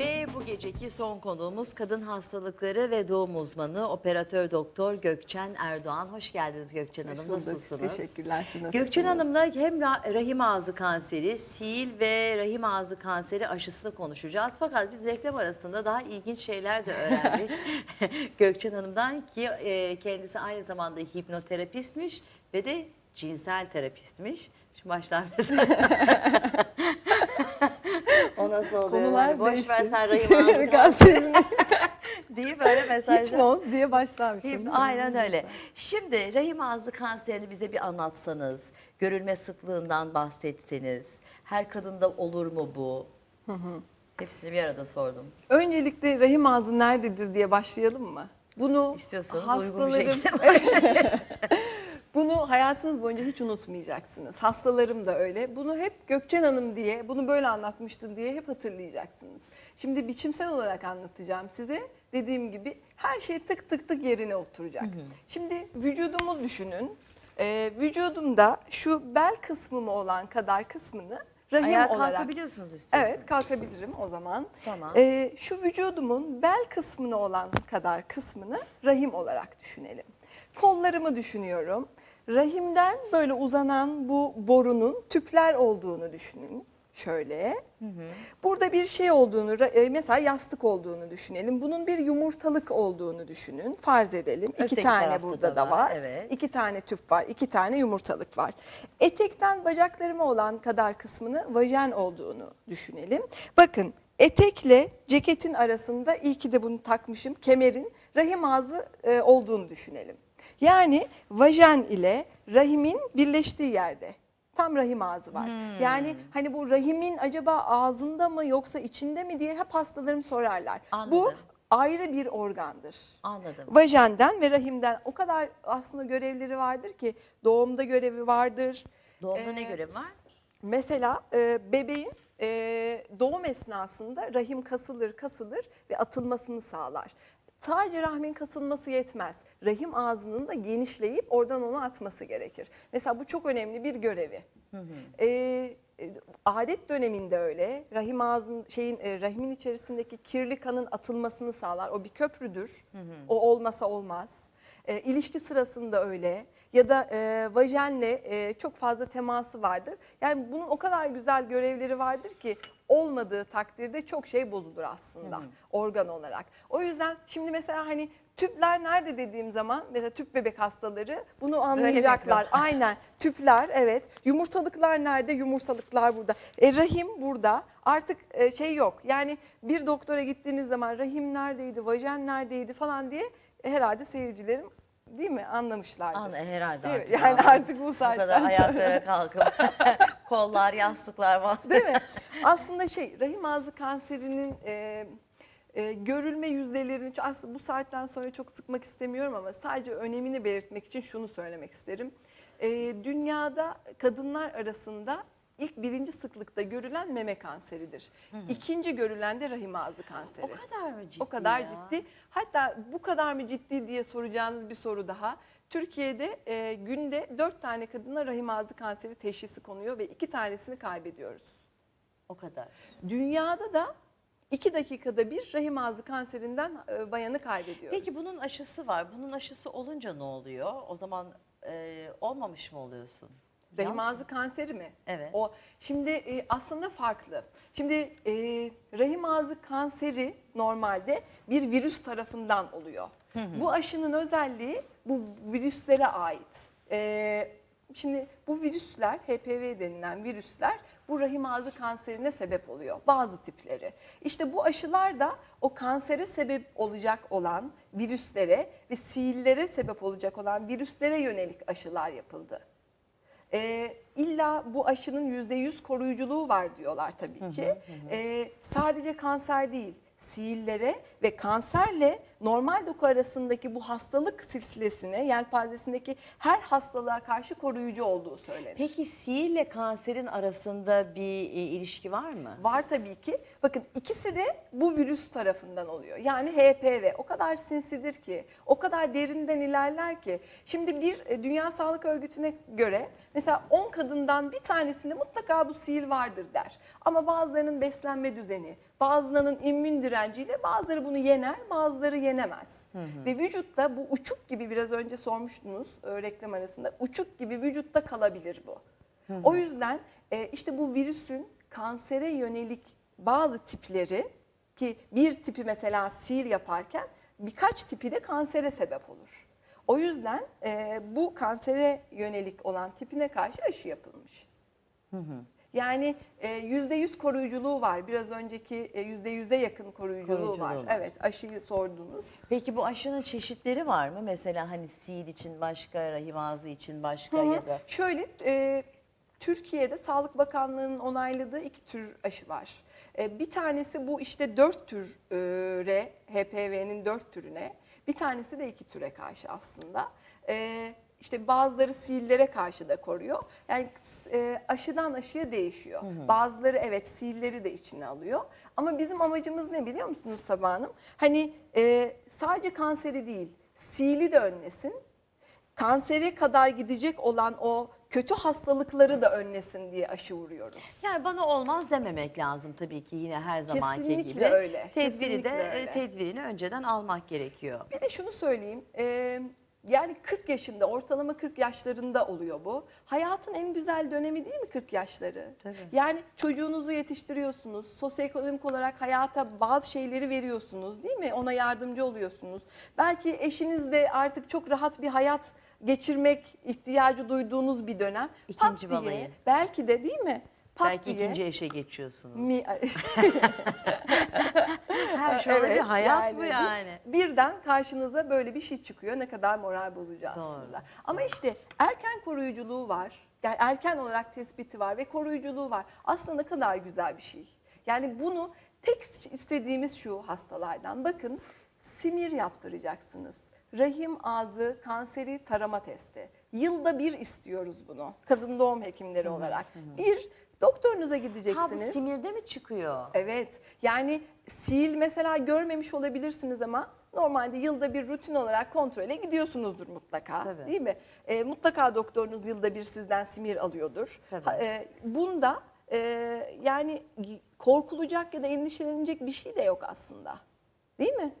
Ve bu geceki son konuğumuz kadın hastalıkları ve doğum uzmanı operatör doktor Gökçen Erdoğan. Hoş geldiniz Gökçen Hanım. Hoş bulduk. Nasılsınız? Teşekkürler. Siz nasılsınız? Gökçen Hanım'la hem ra- rahim ağzı kanseri, sil ve rahim ağzı kanseri aşısını konuşacağız. Fakat biz reklam arasında daha ilginç şeyler de öğrendik. Gökçen Hanım'dan ki e, kendisi aynı zamanda hipnoterapistmiş ve de cinsel terapistmiş. Şu başlar mesela. o nasıl oluyor? Konular Hani boş ver sen rahim ağzı kanseri Kanserini deyip böyle mesajlar. hipnoz diye başlamışım. Hip-? Aynen öyle. Şimdi rahim ağzı kanserini bize bir anlatsanız, görülme sıklığından bahsetseniz, her kadında olur mu bu? Hepsini bir arada sordum. Öncelikle rahim ağzı nerededir diye başlayalım mı? Bunu İstiyorsanız uygun bir hastalarım- şekilde Bunu hayatınız boyunca hiç unutmayacaksınız. Hastalarım da öyle. Bunu hep Gökçen Hanım diye, bunu böyle anlatmıştın diye hep hatırlayacaksınız. Şimdi biçimsel olarak anlatacağım size. Dediğim gibi her şey tık tık tık yerine oturacak. Şimdi vücudumu düşünün. Ee, vücudumda şu bel kısmım olan kadar kısmını rahim Ayağa olarak... kalkabiliyorsunuz istiyorsanız. Evet kalkabilirim o zaman. Tamam. Ee, şu vücudumun bel kısmını olan kadar kısmını rahim olarak düşünelim. Kollarımı düşünüyorum. Rahimden böyle uzanan bu borunun tüpler olduğunu düşünün. Şöyle. Burada bir şey olduğunu, e, mesela yastık olduğunu düşünelim. Bunun bir yumurtalık olduğunu düşünün. Farz edelim. İki Öteki tane tarafta burada da da var, var. evet. İki tane tüp var, iki tane yumurtalık var. Etekten bacaklarıma olan kadar kısmını vajen olduğunu düşünelim. Bakın etekle ceketin arasında iyi ki de bunu takmışım kemerin rahim ağzı e, olduğunu düşünelim. Yani vajen ile rahimin birleştiği yerde. Tam rahim ağzı var. Hmm. Yani hani bu rahimin acaba ağzında mı yoksa içinde mi diye hep hastalarım sorarlar. Bu Anladım. ayrı bir organdır Anladım. vajenden ve rahimden o kadar aslında görevleri vardır ki doğumda görevi vardır. Doğumda ne Ee, görev var? Mesela e, bebeğin e, doğum esnasında rahim kasılır kasılır ve atılmasını sağlar. Sadece rahmin kasılması yetmez. Rahim ağzının da genişleyip oradan onu atması gerekir. Mesela bu çok önemli bir görevi. Ee, e, adet döneminde öyle. Rahim ağzın şeyin e, rahimin içerisindeki kirli kanın atılmasını sağlar. O bir köprüdür. O olmasa olmaz. E, ilişki sırasında öyle ya da e, vajenle e, çok fazla teması vardır. Yani bunun o kadar güzel görevleri vardır ki olmadığı takdirde çok şey bozulur aslında organ olarak. O yüzden şimdi mesela hani tüpler nerede dediğim zaman mesela tüp bebek hastaları bunu anlayacaklar. Aynen tüpler evet yumurtalıklar nerede yumurtalıklar burada. E, rahim burada artık e, şey yok yani bir doktora gittiğiniz zaman rahim neredeydi vajen neredeydi falan diye e, herhalde seyircilerim değil mi anlamışlardır. An, herhalde Değil mi? artık. Yani anladım. artık bu Bu saatten kadar sonra. kalkıp kollar, yastıklar var. Değil mi? Aslında şey rahim ağzı kanserinin e, e, görülme yüzdelerini aslında bu saatten sonra çok sıkmak istemiyorum ama sadece önemini belirtmek için şunu söylemek isterim. E, dünyada kadınlar arasında ilk birinci sıklıkta görülen meme kanseridir. İkinci görülen de rahim ağzı kanseri. O kadar mı ciddi O kadar ya? ciddi. Hatta bu kadar mı ciddi diye soracağınız bir soru daha. Türkiye'de e, günde 4 tane kadına rahim ağzı kanseri teşhisi konuyor ve 2 tanesini kaybediyoruz. O kadar. Dünyada da 2 dakikada bir rahim ağzı kanserinden e, bayanı kaybediyoruz. Peki bunun aşısı var. Bunun aşısı olunca ne oluyor? O zaman e, olmamış mı oluyorsun? Rahim ağzı kanseri mi? Evet. O şimdi e, aslında farklı. Şimdi e, rahim ağzı kanseri normalde bir virüs tarafından oluyor. Bu aşının özelliği bu virüslere ait. E, şimdi bu virüsler HPV denilen virüsler bu rahim ağzı kanserine sebep oluyor bazı tipleri. İşte bu aşılar da o kansere sebep olacak olan virüslere ve sihirlere sebep olacak olan virüslere yönelik aşılar yapıldı. Ee, illa bu aşının yüzde yüz koruyuculuğu var diyorlar tabii ki. Ee, sadece kanser değil, sihirlere ve kanserle normal doku arasındaki bu hastalık silsilesine, yelpazesindeki her hastalığa karşı koruyucu olduğu söylenir. Peki sihir ile kanserin arasında bir e, ilişki var mı? Var tabii ki. Bakın ikisi de bu virüs tarafından oluyor. Yani HPV o kadar sinsidir ki, o kadar derinden ilerler ki. Şimdi bir e, Dünya Sağlık Örgütü'ne göre mesela 10 kadından bir tanesinde mutlaka bu sihir vardır der. Ama bazılarının beslenme düzeni, bazılarının immün direnciyle bazıları bunu yener, bazıları yenemez. Ve vücutta bu uçuk gibi biraz önce sormuştunuz e, reklam arasında uçuk gibi vücutta kalabilir bu. O yüzden e, işte bu virüsün kansere yönelik bazı tipleri ki bir tipi mesela sil yaparken birkaç tipi de kansere sebep olur. O yüzden e, bu kansere yönelik olan tipine karşı aşı yapılmış. Yani e, yüzde yüz koruyuculuğu var. Biraz önceki e, yüzde yüze yakın koruyuculuğu, Koruyuculuğu var. var. Evet aşıyı sordunuz. Peki bu aşının çeşitleri var mı? Mesela hani sihir için başka, rahim ağzı için başka Hı hı. ya da... Şöyle e, Türkiye'de Sağlık Bakanlığı'nın onayladığı iki tür aşı var. E, bir tanesi bu işte dört türe, HPV'nin dört türüne. Bir tanesi de iki türe karşı aslında. E, işte bazıları sihirlere karşı da koruyor. Yani e, aşıdan aşıya değişiyor. Bazıları evet sihirleri de içine alıyor. Ama bizim amacımız ne biliyor musunuz Sabah Hanım? Hani e, sadece kanseri değil, sihili de önlesin kansere kadar gidecek olan o kötü hastalıkları da önlesin diye aşı vuruyoruz. Yani bana olmaz dememek lazım tabii ki yine her zamanki Kesinlikle gibi. öyle, Tedbiri kesinlikle de öyle. tedbirini önceden almak gerekiyor. Bir de şunu söyleyeyim. e, yani 40 yaşında, ortalama 40 yaşlarında oluyor bu. Hayatın en güzel dönemi değil mi 40 yaşları? Tabii. Yani çocuğunuzu yetiştiriyorsunuz, sosyoekonomik olarak hayata bazı şeyleri veriyorsunuz değil mi? Ona yardımcı oluyorsunuz. Belki eşiniz de artık çok rahat bir hayat geçirmek ihtiyacı duyduğunuz bir dönem. İkinci Pat diye, balayı. Belki de değil mi? Pat Belki diye, ikinci eşe geçiyorsunuz. mi, Her şey olabilir. Evet, Hayat bu bir- yani. Birden karşınıza böyle bir şey çıkıyor. Ne kadar moral bozucu aslında. Ama işte erken koruyuculuğu var. Yani erken olarak tespiti var ve koruyuculuğu var. Aslında ne kadar güzel bir şey. Yani bunu tek istediğimiz şu hastalardan. Bakın simir yaptıracaksınız. Rahim ağzı kanseri tarama testi. Yılda bir istiyoruz bunu. Kadın doğum hekimleri olarak. Bir, doktorunuza Ha bu gideceksiniz. sinirde mi çıkıyor? Evet yani sil mesela görmemiş olabilirsiniz ama normalde yılda bir rutin olarak kontrole gidiyorsunuzdur mutlaka Tabii. değil mi? E, mutlaka doktorunuz yılda bir sizden simir alıyordur. Tabii. Ha, e, bunda e, yani korkulacak ya da endişelenecek bir şey de yok aslında değil mi?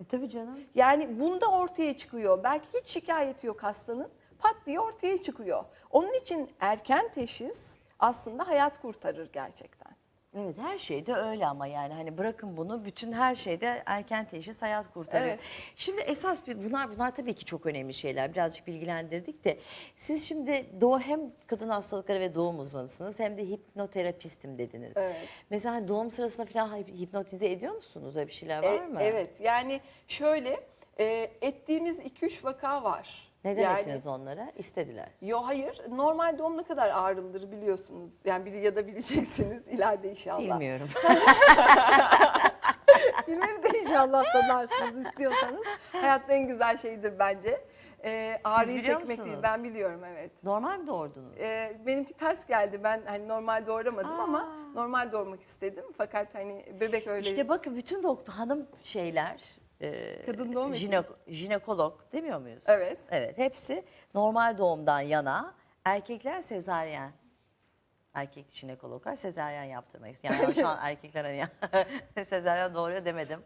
E, tabii canım. Yani bunda ortaya çıkıyor. Belki hiç şikayeti yok hastanın. Pat diye ortaya çıkıyor. Onun için erken teşhis aslında hayat kurtarır gerçekten. Evet her şeyde öyle ama yani hani bırakın bunu bütün her şeyde erken teşhis hayat kurtarıyor. Evet. Şimdi esas bir bunlar bunlar tabii ki çok önemli şeyler. Birazcık bilgilendirdik de siz şimdi doğu hem kadın hastalıkları ve doğum uzmanısınız hem de hipnoterapistim dediniz. Evet. Mesela hani doğum sırasında falan hip- hipnotize ediyor musunuz? Öyle bir şeyler E, var mı? Evet yani şöyle e, ettiğimiz 2-3 vaka var. Neden yani, ettiniz onlara? İstediler. Yo hayır normal doğum ne kadar ağrılıdır biliyorsunuz. Yani biri ya da bileceksiniz ileride inşallah. Bilmiyorum. İleride inşallah tadarsınız istiyorsanız. Hayatta en güzel şeydir bence. E, ağrıyı biliyor çekmek değil musunuz? ben biliyorum evet. Normal mi doğurdunuz? E, benimki ters geldi ben hani normal doğuramadım ama Aa. normal doğurmak istedim. Fakat hani bebek öyle İşte bakın bütün doktor hanım şeyler e, Kadın doğum jinek- jinekolog demiyor muyuz? Evet. Evet hepsi normal doğumdan yana erkekler sezaryen. Erkek jinekologlar sezaryen yaptırmak istiyor. Yani şu an erkekler hani sezaryen doğuruyor demedim.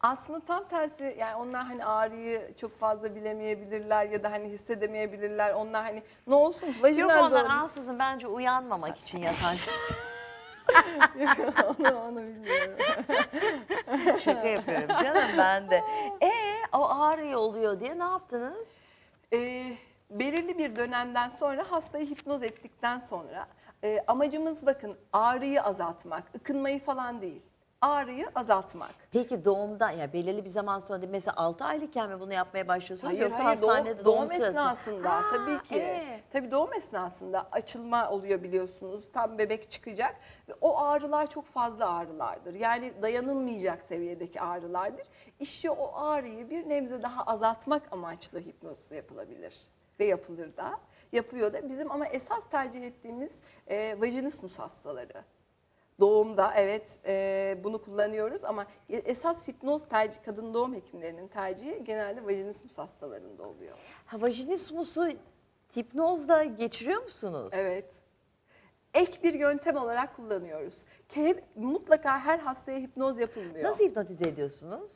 Aslında tam tersi yani onlar hani ağrıyı çok fazla bilemeyebilirler ya da hani hissedemeyebilirler. Onlar hani ne olsun Yok vajinal onlar doğum. ansızın bence uyanmamak için yatan onu, onu bilmiyorum. şaka yapıyorum canım ben de. E o ağrı oluyor diye ne yaptınız? Ee, belirli bir dönemden sonra hastayı hipnoz ettikten sonra e, amacımız bakın ağrıyı azaltmak, ıkınmayı falan değil. Ağrıyı azaltmak. Peki doğumda ya belirli bir zaman sonra değil, mesela 6 aylıkken mi bunu yapmaya başlıyorsunuz Hayır yoksa hayır hastanede doğum, doğum, doğum sırası? esnasında Ha, tabii ki. evet. Tabii doğum esnasında açılma oluyor biliyorsunuz. Tam bebek çıkacak ve o ağrılar çok fazla ağrılardır. Yani dayanılmayacak seviyedeki ağrılardır. İşte o ağrıyı bir nebze daha azaltmak amaçlı hipnoz yapılabilir ve yapılır da. Yapıyor da bizim ama esas tercih ettiğimiz e, vajinismus hastaları. Doğumda evet e, bunu kullanıyoruz ama esas hipnoz tercih kadın doğum hekimlerinin tercihi genelde vajinismus hastalarında oluyor. Ha, vajinismusu hipnozla geçiriyor musunuz? Evet. Ek bir yöntem olarak kullanıyoruz. Hep, mutlaka her hastaya hipnoz yapılmıyor. Nasıl hipnotize ediyorsunuz?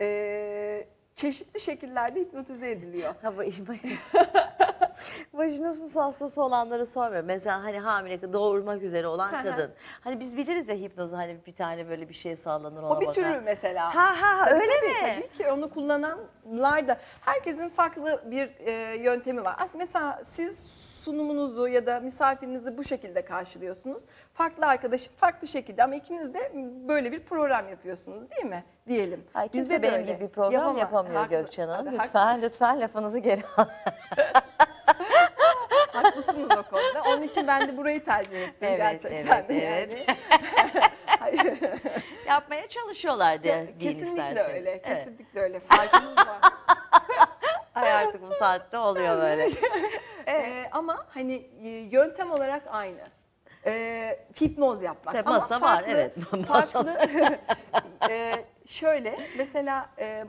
Ee, çeşitli şekillerde hipnotize ediliyor. Ha, va- Vajinismus hastası olanları sormuyorum. Mesela hani hamile doğurmak üzere olan kadın. Hani biz biliriz ya hipnozu hani bir tane böyle bir şey sallanır ona O bir bakar. türü mesela. Ha ha Tabii, öyle tabii, mi? Tabii ki onu kullananlar da herkesin farklı bir e, yöntemi var. Aslında mesela siz sunumunuzu ya da misafirinizi bu şekilde karşılıyorsunuz. Farklı arkadaşım farklı şekilde ama ikiniz de böyle bir program yapıyorsunuz değil mi? Diyelim. Ay, kimse benim öyle. gibi bir program Yapama- yapamıyor Haklı- Gökçen Hanım. Haklı- Lütfen lütfen lafınızı geri al. Haklısınız o konuda. Onun için ben de burayı tercih ettim Evet, gerçekten evet, evet. yani. Yapmaya çalışıyorlar diye Kesinlikle isterseniz. öyle. Evet. Kesinlikle öyle. Farkınız var. Ay artık bu saatte oluyor böyle. Ee, ama hani e, yöntem olarak aynı. Ee, hipnoz yapmak. Tabii Ama masa var, farklı- evet. Masa- Farklı. Ee, şöyle mesela e,